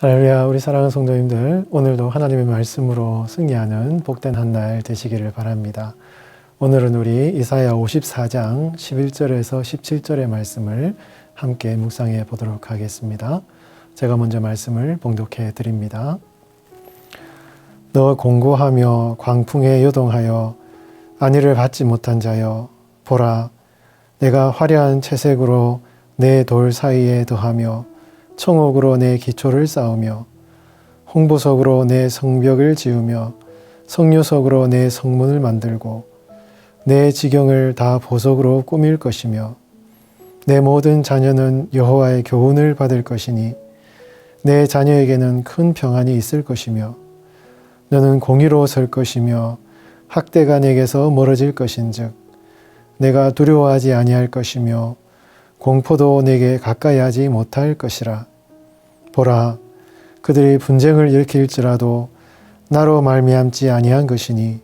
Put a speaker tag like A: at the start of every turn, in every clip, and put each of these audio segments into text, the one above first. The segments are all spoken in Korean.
A: 할렐루야 우리 사랑하는 성도님들 오늘도 하나님의 말씀으로 승리하는 복된 한 날 되시기를 바랍니다. 오늘은 우리 이사야 54장 11절에서 17절의 말씀을 함께 묵상해 보도록 하겠습니다. 제가 먼저 말씀을 봉독해 드립니다. 너 공고하며 광풍에 요동하여 안위를 받지 못한 자여 보라 내가 화려한 채색으로 내 돌 사이에 더하며 청옥으로 내 기초를 쌓으며 홍보석으로 내 성벽을 지으며 성류석으로 내 성문을 만들고 내 지경을 다 보석으로 꾸밀 것이며 내 모든 자녀는 여호와의 교훈을 받을 것이니 내 자녀에게는 큰 평안이 있을 것이며 너는 공의로 설 것이며 학대가 내게서 멀어질 것인즉 내가 두려워하지 아니할 것이며 공포도 내게 가까이 하지 못할 것이라 보라 그들이 분쟁을 일으킬지라도 나로 말미암지 아니한 것이니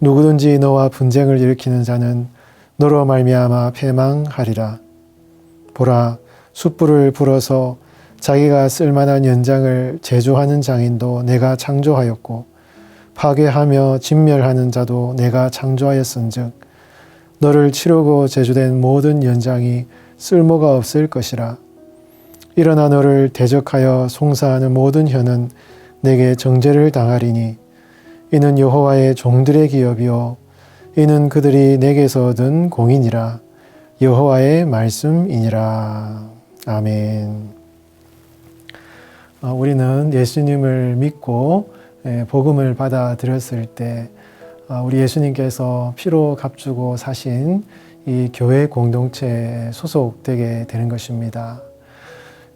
A: 누구든지 너와 분쟁을 일으키는 자는 너로 말미암아 패망하리라. 보라 숯불을 불어서 자기가 쓸만한 연장을 제조하는 장인도 내가 창조하였고 파괴하며 진멸하는 자도 내가 창조하였은즉 너를 치르고 제조된 모든 연장이 쓸모가 없을 것이라 일어나 너를 대적하여 송사하는 모든 혀는 내게 정죄를 당하리니 이는 여호와의 종들의 기업이요 이는 그들이 내게서 얻은 공인이라 여호와의 말씀이니라 아멘. 어, 우리는 예수님을 믿고 예, 복음을 받아들였을 때 어, 우리 예수님께서 피로 값주고 사신 이 교회 공동체에 소속되게 되는 것입니다.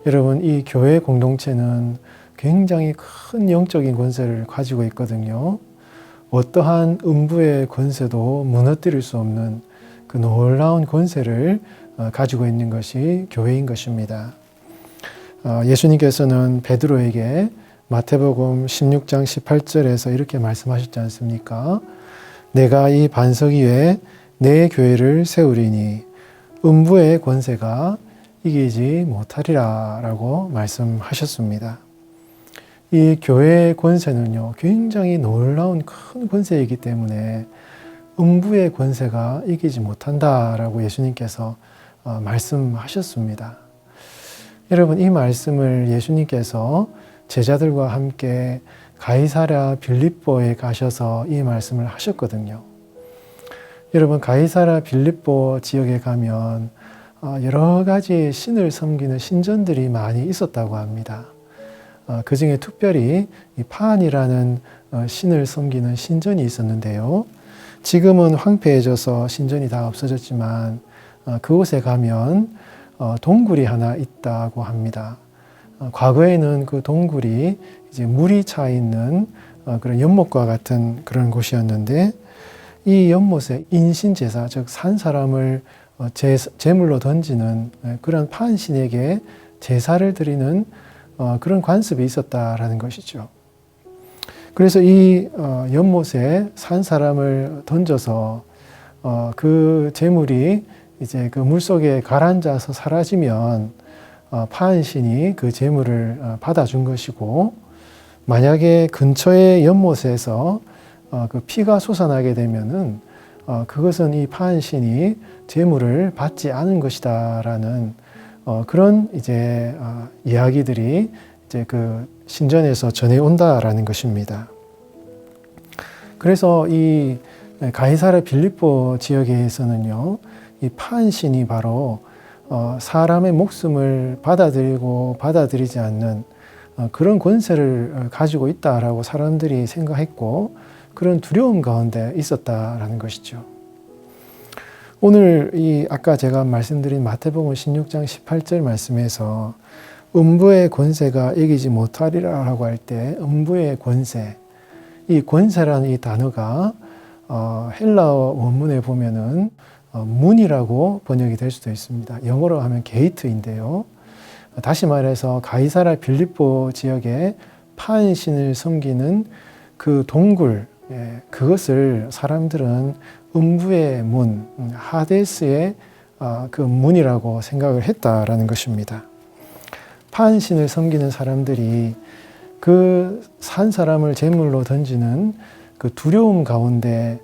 A: 여러분, 이 교회 공동체는 굉장히 큰 영적인 권세를 가지고 있거든요. 어떠한 음부의 권세도 무너뜨릴 수 없는 그 놀라운 권세를 어, 가지고 있는 것이 교회인 것입니다. 어, 예수님께서는 베드로에게 마태복음 16장 18절에서 이렇게 말씀하셨지 않습니까? 내가 이 반석 위에 내 교회를 세우리니 음부의 권세가 이기지 못하리라 라고 말씀하셨습니다. 이 교회의 권세는요, 굉장히 놀라운 큰 권세이기 때문에 음부의 권세가 이기지 못한다라고 예수님께서 어, 말씀하셨습니다. 여러분, 이 말씀을 예수님께서 제자들과 함께 가이사랴 빌립보에 가셔서 이 말씀을 하셨거든요. 여러분, 가이사랴 빌립보 지역에 가면 어, 여러 가지 신을 섬기는 신전들이 많이 있었다고 합니다. 어, 그 중에 특별히 파안이라는 어, 신을 섬기는 신전이 있었는데요. 지금은 황폐해져서 신전이 다 없어졌지만 그곳에 가면 동굴이 하나 있다고 합니다. 과거에는 그 동굴이 이제 물이 차 있는 그런 연못과 같은 그런 곳이었는데 이 연못에 인신 제사, 즉 산 사람을 제, 제물로 던지는 그런 판신에게 제사를 드리는 그런 관습이 있었다라는 것이죠. 그래서 이 연못에 산 사람을 던져서 그 제물이 이제 그 물속에 가라앉아서 사라지면 파한신이 그 제물을 받아준 것이고 만약에 근처의 연못에서 그 피가 솟아나게 되면은 그것은 이 파한신이 제물을 받지 않은 것이다라는 그런 이제 이야기들이 이제 그 신전에서 전해온다라는 것입니다. 그래서 이 가이사르 빌립보 지역에서는요, 이 판신이 바로 사람의 목숨을 받아들이고 받아들이지 않는 그런 권세를 가지고 있다라고 사람들이 생각했고 그런 두려움 가운데 있었다라는 것이죠. 오늘 이 아까 제가 말씀드린 마태복음 16장 18절 말씀에서 음부의 권세가 이기지 못하리라라고 할 때 음부의 권세 이 권세라는 이 단어가 어, 헬라어 원문에 보면은 어, 문이라고 번역이 될 수도 있습니다. 영어로 하면 게이트인데요. 다시 말해서 가이사라 빌립보 지역에 파신을 섬기는 그 동굴 예, 그것을 사람들은 음부의 문, 하데스의 어, 그 문이라고 생각을 했다라는 것입니다. 판신을 섬기는 사람들이 그 산 사람을 제물로 던지는 그 두려움 가운데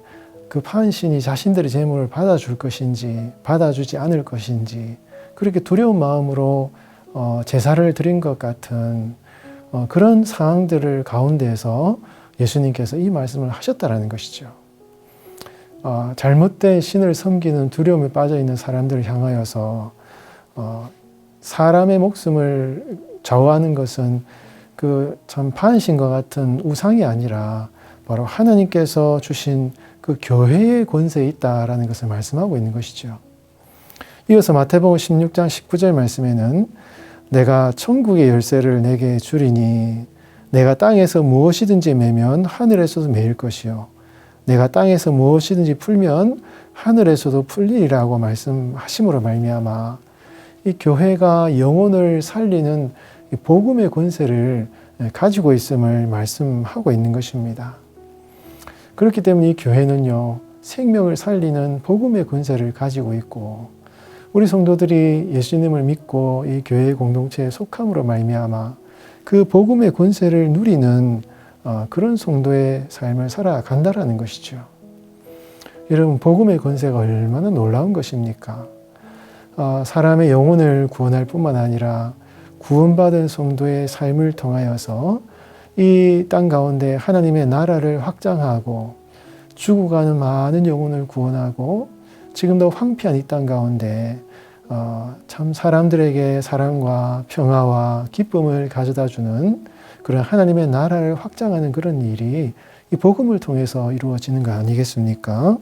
A: 그 판신이 자신들의 제물을 받아줄 것인지 받아주지 않을 것인지 그렇게 두려운 마음으로 어, 제사를 드린 것 같은 어, 그런 상황들을 가운데에서 예수님께서 이 말씀을 하셨다라는 것이죠. 어, 잘못된 신을 섬기는 두려움에 빠져 있는 사람들을 향하여서 어, 사람의 목숨을 좌우하는 것은 그참 반신과 같은 우상이 아니라 바로 하나님께서 주신 그 교회의 권세에 있다라는 것을 말씀하고 있는 것이죠. 이어서 마태복음 16장 19절 말씀에는 내가 천국의 열쇠를 내게 주리니 내가 땅에서 무엇이든지 매면 하늘에서도 매일 것이요 내가 땅에서 무엇이든지 풀면 하늘에서도 풀리리라고 말씀하심으로 말미암아 이 교회가 영혼을 살리는 이 복음의 권세를 가지고 있음을 말씀하고 있는 것입니다. 그렇기 때문에 이 교회는요 생명을 살리는 복음의 권세를 가지고 있고 우리 성도들이 예수님을 믿고 이 교회 공동체에 속함으로 말미암아 그 복음의 권세를 누리는 어, 그런 성도의 삶을 살아간다라는 것이죠. 여러분 복음의 권세가 얼마나 놀라운 것입니까? 어, 사람의 영혼을 구원할 뿐만 아니라 구원받은 성도의 삶을 통하여서 이 땅 가운데 하나님의 나라를 확장하고 죽어가는 많은 영혼을 구원하고 지금도 황폐한 이 땅 가운데 어, 참 사람들에게 사랑과 평화와 기쁨을 가져다 주는 그런 하나님의 나라를 확장하는 그런 일이 이 복음을 통해서 이루어지는 거 아니겠습니까?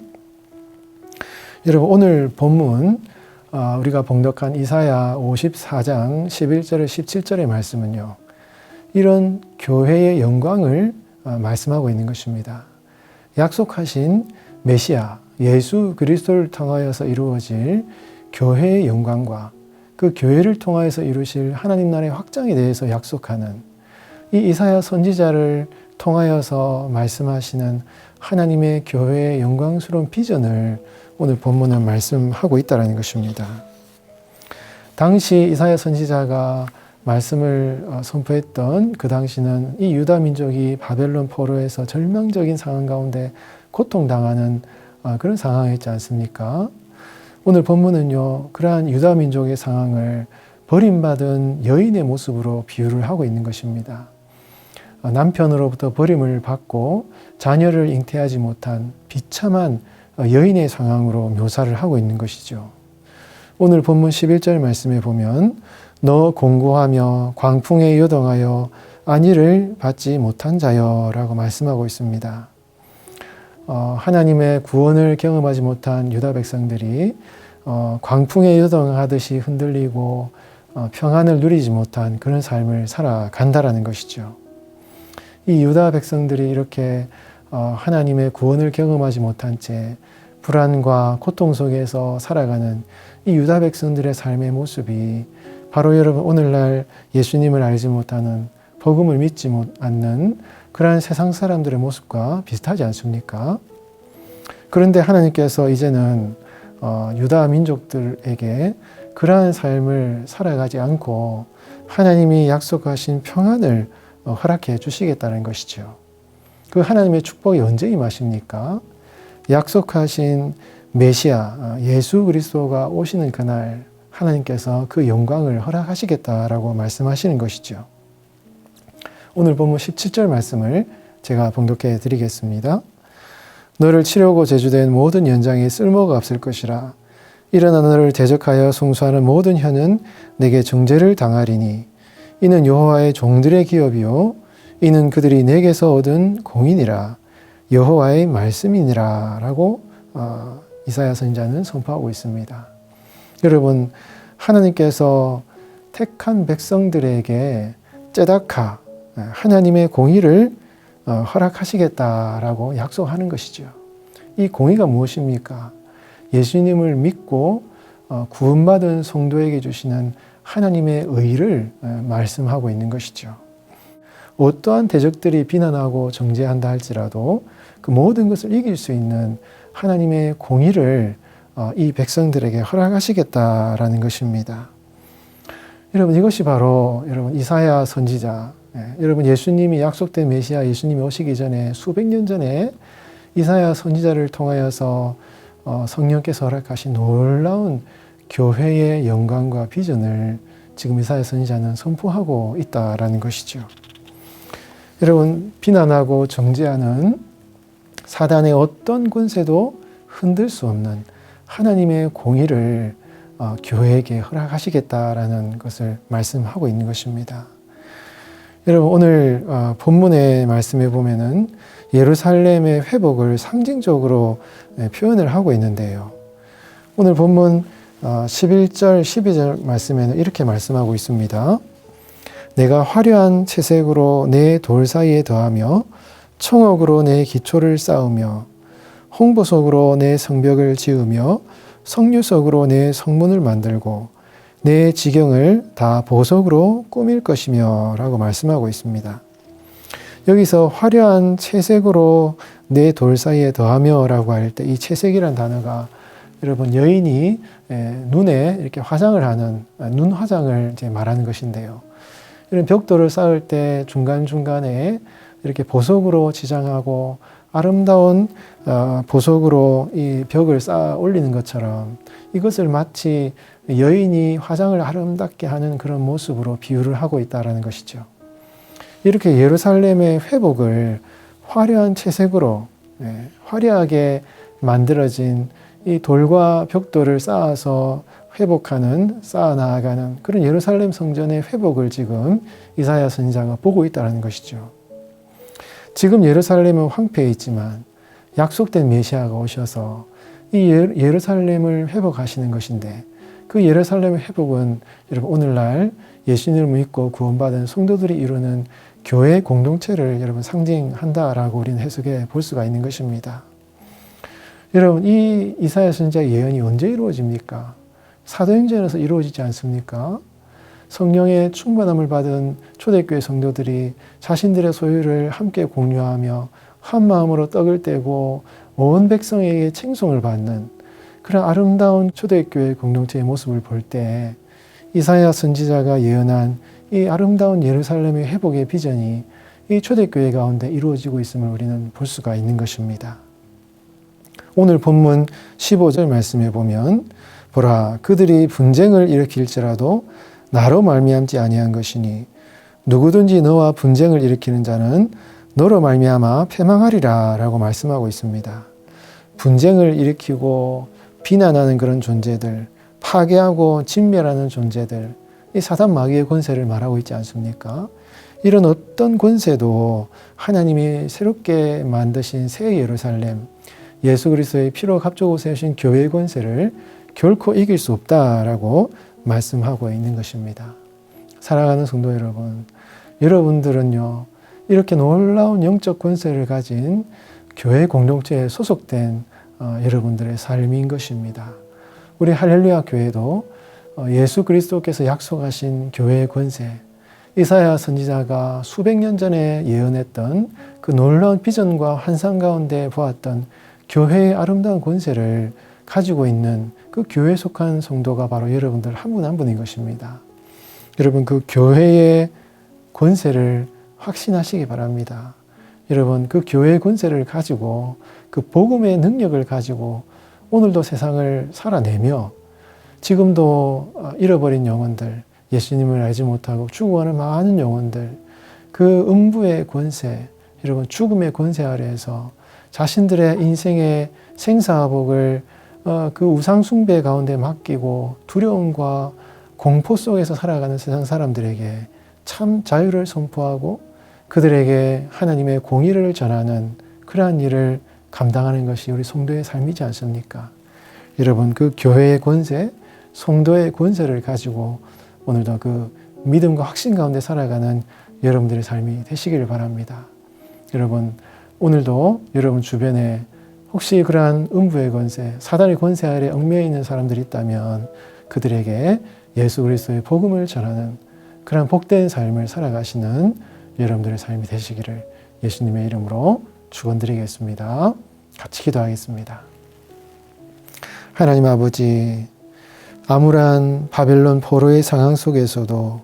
A: 여러분 오늘 본문 어, 우리가 봉독한 이사야 54장 11절에 17절의 말씀은요. 이런 교회의 영광을 어, 말씀하고 있는 것입니다. 약속하신 메시아 예수 그리스도를 통하여서 이루어질 교회의 영광과 그 교회를 통하여서 이루실 하나님 나라의 확장에 대해서 약속하는 이 이사야 선지자를 통하여서 말씀하시는 하나님의 교회의 영광스러운 비전을 오늘 본문은 말씀하고 있다는 것입니다. 당시 이사야 선지자가 말씀을 어, 선포했던 그 당시는 이 유다 민족이 바벨론 포로에서 절망적인 상황 가운데 고통당하는 어, 그런 상황이었지 않습니까? 오늘 본문은요, 그러한 유다 민족의 상황을 버림받은 여인의 모습으로 비유를 하고 있는 것입니다. 어, 남편으로부터 버림을 받고 자녀를 잉태하지 못한 비참한 여인의 상황으로 묘사를 하고 있는 것이죠. 오늘 본문 11절 말씀에 보면 너 공고하며 광풍에 요동하여 안위를 받지 못한 자여라고 말씀하고 있습니다. 어, 하나님의 구원을 경험하지 못한 유다 백성들이 어, 광풍에 요동하듯이 흔들리고 어, 평안을 누리지 못한 그런 삶을 살아간다라는 것이죠. 이 유다 백성들이 이렇게 어, 하나님의 구원을 경험하지 못한 채 불안과 고통 속에서 살아가는 이 유다 백성들의 삶의 모습이 바로 여러분 오늘날 예수님을 알지 못하는 복음을 믿지 않는 그러한 세상 사람들의 모습과 비슷하지 않습니까? 그런데 하나님께서 이제는 어, 유다 민족들에게 그러한 삶을 살아가지 않고 하나님이 약속하신 평안을 어, 허락해 주시겠다는 것이죠. 그 하나님의 축복이 언제 임하십니까? 약속하신 메시아 어, 예수 그리스도가 오시는 그날 하나님께서 그 영광을 허락하시겠다라고 말씀하시는 것이죠. 오늘 본문 17절 말씀을 제가 봉독해 드리겠습니다. 너를 치려고 제주된 모든 연장이 쓸모가 없을 것이라. 일어나 너를 대적하여 송수하는 모든 혀는 내게 정죄를 당하리니 이는 여호와의 종들의 기업이요 이는 그들이 내게서 얻은 공인이라 여호와의 말씀이니라라고 어, 이사야 선자는 선포하고 있습니다. 여러분 하나님께서 택한 백성들에게 째다카 하나님의 공의를 어, 허락하시겠다라고 약속하는 것이죠. 이 공의가 무엇입니까? 예수님을 믿고 어, 구원받은 성도에게 주시는 하나님의 의를 어, 말씀하고 있는 것이죠. 어떠한 대적들이 비난하고 정죄한다 할지라도 그 모든 것을 이길 수 있는 하나님의 공의를 이 백성들에게 허락하시겠다라는 것입니다. 여러분 이것이 바로 여러분 이사야 선지자 예, 여러분 예수님이 약속된 메시아 예수님이 오시기 전에 수백 년 전에 이사야 선지자를 통하여서 어, 성령께서 허락하신 놀라운 교회의 영광과 비전을 지금 이사야 선지자는 선포하고 있다라는 것이죠. 여러분 비난하고 정죄하는 사단의 어떤 권세도 흔들 수 없는 하나님의 공의를 어, 교회에게 허락하시겠다라는 것을 말씀하고 있는 것입니다. 여러분 오늘 어, 본문의 말씀에 보면은 예루살렘의 회복을 상징적으로 예, 표현을 하고 있는데요. 오늘 본문 어, 11절, 12절 말씀에는 이렇게 말씀하고 있습니다. 내가 화려한 채색으로 내 돌 사이에 더하며 청옥으로 내 기초를 쌓으며 홍보석으로 내 성벽을 지으며 성류석으로 내 성문을 만들고 내 지경을 다 보석으로 꾸밀 것이며 라고 말씀하고 있습니다. 여기서 화려한 채색으로 내 돌 사이에 더하며 라고 할 때 이 채색이란 단어가 여러분 여인이 에, 눈에 이렇게 화장을 하는 아, 눈 화장을 이제 말하는 것인데요. 이런 벽돌을 쌓을 때 중간중간에 이렇게 보석으로 지장하고 아름다운 어, 보석으로 이 벽을 쌓아 올리는 것처럼 이것을 마치 여인이 화장을 아름답게 하는 그런 모습으로 비유를 하고 있다라는 것이죠. 이렇게 예루살렘의 회복을 화려한 채색으로 예, 화려하게 만들어진 이 돌과 벽돌을 쌓아서 회복하는 쌓아 나아가는 그런 예루살렘 성전의 회복을 지금 이사야 선지자가 보고 있다는 것이죠. 지금 예루살렘은 황폐해 있지만 약속된 메시아가 오셔서 이 예- 예루살렘을 회복하시는 것인데 그 예루살렘의 회복은 여러분 오늘날 예수님을 믿고 구원받은 성도들이 이루는 교회 공동체를 여러분 상징한다라고 우리는 해석해 볼 수가 있는 것입니다. 여러분 이 이사야 선지자 예언이 언제 이루어집니까? 사도행전에서 이루어지지 않습니까? 성령의 충만함을 받은 초대교회 성도들이 자신들의 소유를 함께 공유하며 한 마음으로 떡을 떼고 온 백성에게 칭송을 받는 그런 아름다운 초대교회 공동체의 모습을 볼 때 이사야 선지자가 예언한 이 아름다운 예루살렘의 회복의 비전이 이 초대교회 가운데 이루어지고 있음을 우리는 볼 수가 있는 것입니다. 오늘 본문 15절 말씀에 보면 보라 그들이 분쟁을 일으킬지라도 나로 말미암지 아니한 것이니 누구든지 너와 분쟁을 일으키는 자는 너로 말미암아 패망하리라라고 말씀하고 있습니다. 분쟁을 일으키고 비난하는 그런 존재들, 파괴하고 진멸하는 존재들, 이 사단 마귀의 권세를 말하고 있지 않습니까? 이런 어떤 권세도 하나님이 새롭게 만드신 새 예루살렘, 예수 그리스도의 피로 갑주고 세우신 교회의 권세를 결코 이길 수 없다라고 말씀하고 있는 것입니다. 사랑하는 성도 여러분, 여러분들은요, 이렇게 놀라운 영적 권세를 가진 교회 공동체에 소속된 어, 여러분들의 삶인 것입니다. 우리 할렐루야 교회도 어, 예수 그리스도께서 약속하신 교회의 권세, 이사야 선지자가 수백 년 전에 예언했던 그 놀라운 비전과 환상 가운데 보았던 교회의 아름다운 권세를 가지고 있는 그 교회에 속한 성도가 바로 여러분들 한 분한 분인 것입니다. 여러분 그 교회의 권세를 확신하시기 바랍니다. 여러분 그 교회의 권세를 가지고 그 복음의 능력을 가지고 오늘도 세상을 살아내며 지금도 어, 잃어버린 영혼들 예수님을 알지 못하고 죽어가는 많은 영혼들 그 음부의 권세 여러분 죽음의 권세 아래에서 자신들의 인생의 생사복을 어, 그 우상 숭배 가운데 맡기고 두려움과 공포 속에서 살아가는 세상 사람들에게 참 자유를 선포하고 그들에게 하나님의 공의를 전하는 그러한 일을 감당하는 것이 우리 성도의 삶이지 않습니까? 여러분 그 교회의 권세, 성도의 권세를 가지고 오늘도 그 믿음과 확신 가운데 살아가는 여러분들의 삶이 되시기를 바랍니다. 여러분 오늘도 여러분 주변에 혹시 그러한 음부의 권세, 사단의 권세 아래 얽매여 있는 사람들이 있다면 그들에게 예수 그리스도의 복음을 전하는 그런 복된 삶을 살아가시는 여러분들의 삶이 되시기를 예수님의 이름으로 축원드리겠습니다. 같이 기도하겠습니다. 하나님 아버지, 암울한 바벨론 포로의 상황 속에서도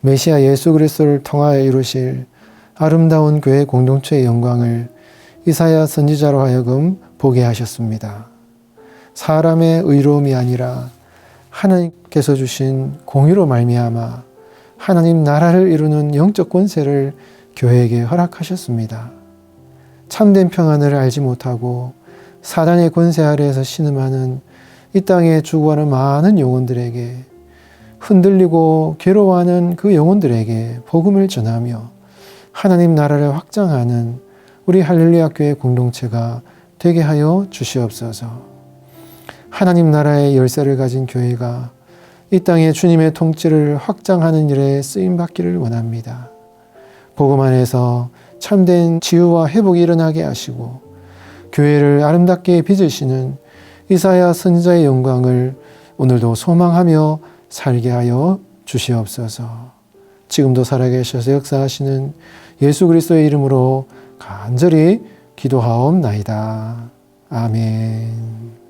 A: 메시아 예수 그리스도를 통하여 이루실 아름다운 교회 공동체의 영광을 이사야 선지자로 하여금 보게 하셨습니다. 사람의 의로움이 아니라 하나님께서 주신 공의로 말미암아 하나님 나라를 이루는 영적 권세를 교회에게 허락하셨습니다. 참된 평안을 알지 못하고 사단의 권세 아래에서 신음하는 이 땅에 죽어가는 많은 영혼들에게 흔들리고 괴로워하는 그 영혼들에게 복음을 전하며 하나님 나라를 확장하는 우리 할렐루야 교회 공동체가 되게 하여 주시옵소서. 하나님 나라의 열쇠를 가진 교회가 이 땅에 주님의 통치를 확장하는 일에 쓰임 받기를 원합니다. 복음 안에서 참된 치유와 회복이 일어나게 하시고 교회를 아름답게 빚으시는 이사야 선지자의 영광을 오늘도 소망하며 살게 하여 주시옵소서. 지금도 살아계셔서 역사하시는 예수 그리스도의 이름으로 간절히 기도하옵나이다. 아멘.